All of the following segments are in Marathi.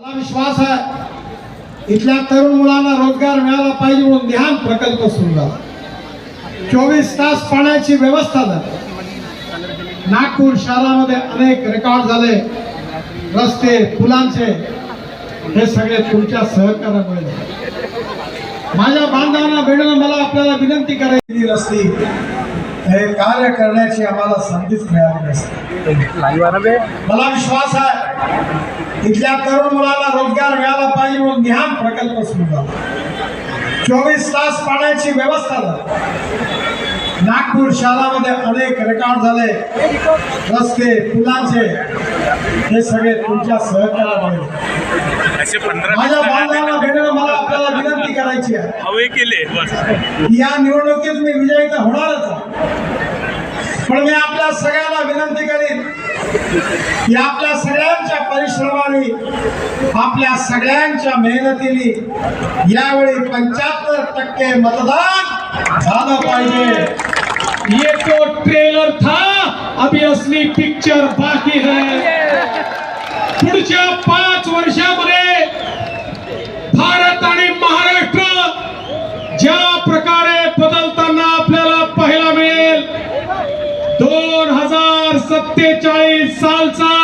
मला विश्वास आहे इथल्या तरुण मुलांना रोजगार मिळाला पाहिजे म्हणून ध्यान प्रकल्प सुरू झाला. चोवीस तास पाण्याची व्यवस्था झाली. नागपूर शहरामध्ये अनेक रेकॉर्ड झाले. रस्ते पुलांचे हे सगळे तुमच्या सहकार्यामुळे झाले. माझ्या बांधवांना भेटून मला आपल्याला विनंती करायची नसती. हे कार्य करण्याची आम्हाला संधीच मिळाली नसती. मला विश्वास आहे इथल्या तरुण मुलांना रोजगार मिळाला पाहिजे म्हणून ध्यान प्रकल्प सुरू झाला. चोवीस तास पाण्याची व्यवस्था झाली. नागपूर शहरामध्ये अनेक रेकॉर्ड झाले. रस्ते पुलांचे. हे सगळे तुमच्या पंधरा माझ्या बांधवांना भेटणं मला आपल्याला विनंती करायची आहे. हवे केले या निवडणुकीत मी विजयी तर होणारच. पण मी आपल्या सगळ्यांना विनंती करीन या आपल्या सगळ्यांच्या परिश्रमाने आपल्या सगळ्यांच्या मेहनतीने यावेळी पंच्याहत्तर टक्के मतदान झालं पाहिजे. ये तो ट्रेलर था अभी असली पिक्चर बाकी है. पुढच्या पाच वर्षामध्ये भारत आणि महाराष्ट्र ज्या प्रकारे बदलताना आपल्याला पाहायला मिळेल सत्तेचाळीस सालचा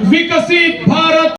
विकसित भारत